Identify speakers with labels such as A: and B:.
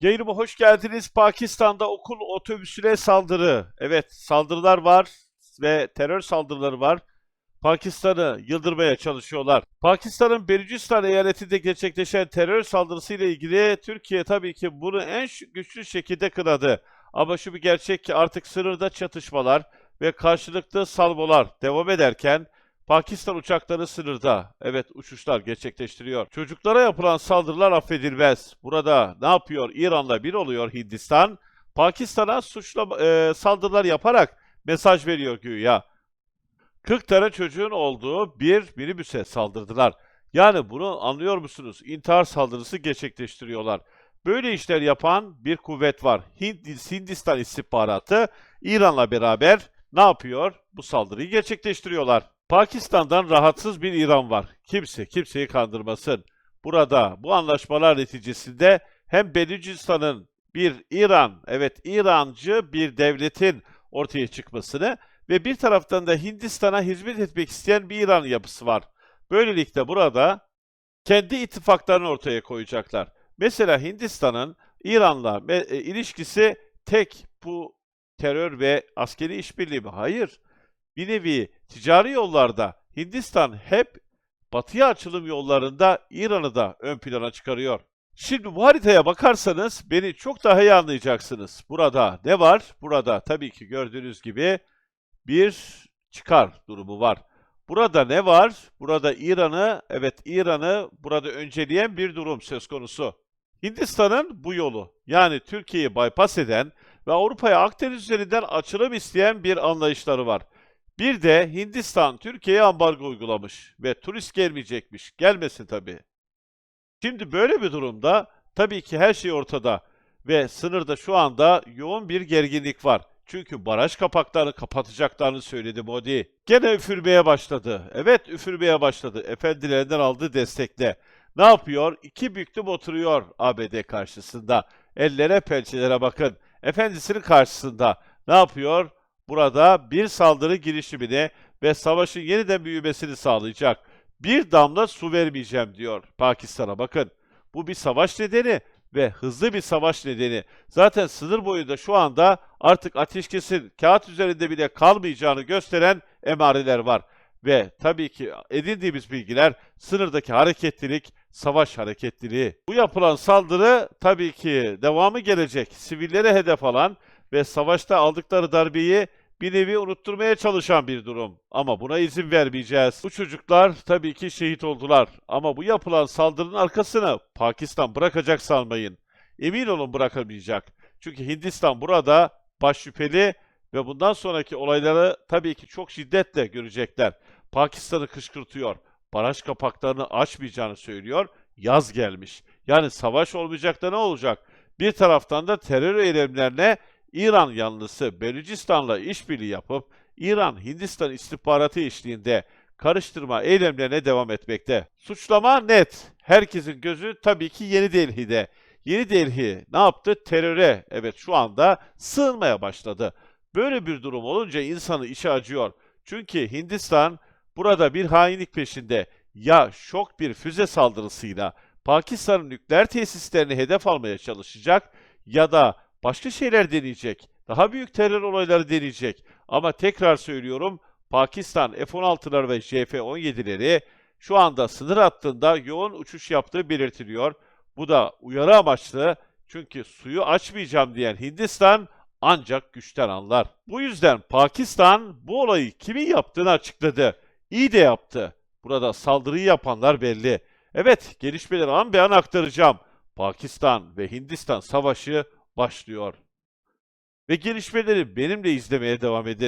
A: Yayınıma hoş geldiniz. Pakistan'da okul otobüsüne saldırı. Evet, saldırılar var ve terör saldırıları var. Pakistan'ı yıldırmaya çalışıyorlar. Pakistan'ın Belucistan eyaletinde gerçekleşen terör saldırısı ile ilgili Türkiye tabii ki bunu en güçlü şekilde kınadı. Ama şu bir gerçek ki artık sınırda çatışmalar ve karşılıklı salvolar devam ederken Pakistan uçakları sınırda. Evet uçuşlar gerçekleştiriyor. Çocuklara yapılan saldırılar affedilmez. Burada ne yapıyor? İran'la bir oluyor Hindistan. Pakistan'a suçla e, saldırılar yaparak mesaj veriyor güya. 40 tane çocuğun olduğu bir minibüse saldırdılar. Yani bunu anlıyor musunuz? İntihar saldırısı gerçekleştiriyorlar. Böyle işler yapan bir kuvvet var. Hind- Hindistan istihbaratı İran'la beraber ne yapıyor? Bu saldırıyı gerçekleştiriyorlar. Pakistan'dan rahatsız bir İran var. Kimse kimseyi kandırmasın. Burada bu anlaşmalar neticesinde hem Belucistan'ın bir İran, evet İrancı bir devletin ortaya çıkmasını ve bir taraftan da Hindistan'a hizmet etmek isteyen bir İran yapısı var. Böylelikle burada kendi ittifaklarını ortaya koyacaklar. Mesela Hindistan'ın İran'la me- e, ilişkisi tek bu terör ve askeri işbirliği mi? Hayır. Bir nevi ticari yollarda Hindistan hep batıya açılım yollarında İran'ı da ön plana çıkarıyor. Şimdi bu haritaya bakarsanız beni çok daha iyi anlayacaksınız. Burada ne var? Burada tabii ki gördüğünüz gibi bir çıkar durumu var. Burada ne var? Burada İran'ı, evet İran'ı burada önceleyen bir durum söz konusu. Hindistan'ın bu yolu, yani Türkiye'yi bypass eden ve Avrupa'ya Akdeniz üzerinden açılım isteyen bir anlayışları var. Bir de Hindistan Türkiye'ye ambargo uygulamış ve turist gelmeyecekmiş. Gelmesin tabii. Şimdi böyle bir durumda tabii ki her şey ortada ve sınırda şu anda yoğun bir gerginlik var. Çünkü baraj kapaklarını kapatacaklarını söyledi Modi. Gene üfürmeye başladı. Evet üfürmeye başladı. Efendilerinden aldığı destekle. Ne yapıyor? İki büklüm oturuyor ABD karşısında. Ellere pençelere bakın. Efendisinin karşısında. Ne yapıyor? Burada bir saldırı girişimini ve savaşın yeniden büyümesini sağlayacak. Bir damla su vermeyeceğim diyor Pakistan'a bakın. Bu bir savaş nedeni ve hızlı bir savaş nedeni. Zaten sınır boyunda şu anda artık ateşkesin kağıt üzerinde bile kalmayacağını gösteren emareler var. Ve tabii ki edindiğimiz bilgiler sınırdaki hareketlilik, savaş hareketliliği. Bu yapılan saldırı tabii ki devamı gelecek. Sivillere hedef alan ve savaşta aldıkları darbeyi bir nevi unutturmaya çalışan bir durum. Ama buna izin vermeyeceğiz. Bu çocuklar tabii ki şehit oldular. Ama bu yapılan saldırının arkasını Pakistan bırakacak sanmayın. Emin olun bırakamayacak. Çünkü Hindistan burada baş şüpheli ve bundan sonraki olayları tabii ki çok şiddetle görecekler. Pakistan'ı kışkırtıyor. Baraj kapaklarını açmayacağını söylüyor. Yaz gelmiş. Yani savaş olmayacak da ne olacak? Bir taraftan da terör eylemlerine İran yanlısı Belucistan'la işbirliği yapıp İran Hindistan istihbaratı eşliğinde karıştırma eylemlerine devam etmekte. Suçlama net. Herkesin gözü tabii ki Yeni Delhi'de. Yeni Delhi ne yaptı? Teröre evet şu anda sığınmaya başladı. Böyle bir durum olunca insanın içi acıyor. Çünkü Hindistan burada bir hainlik peşinde. Ya şok bir füze saldırısıyla Pakistan'ın nükleer tesislerini hedef almaya çalışacak ya da başka şeyler deneyecek. Daha büyük terör olayları deneyecek. Ama tekrar söylüyorum Pakistan F-16'lar ve JF-17'leri şu anda sınır hattında yoğun uçuş yaptığı belirtiliyor. Bu da uyarı amaçlı çünkü suyu açmayacağım diyen Hindistan ancak güçten anlar. Bu yüzden Pakistan bu olayı kimin yaptığını açıkladı. İyi de yaptı. Burada saldırıyı yapanlar belli. Evet, gelişmeleri an be an aktaracağım. Pakistan ve Hindistan savaşı başlıyor. Ve gelişmeleri benimle izlemeye devam edin.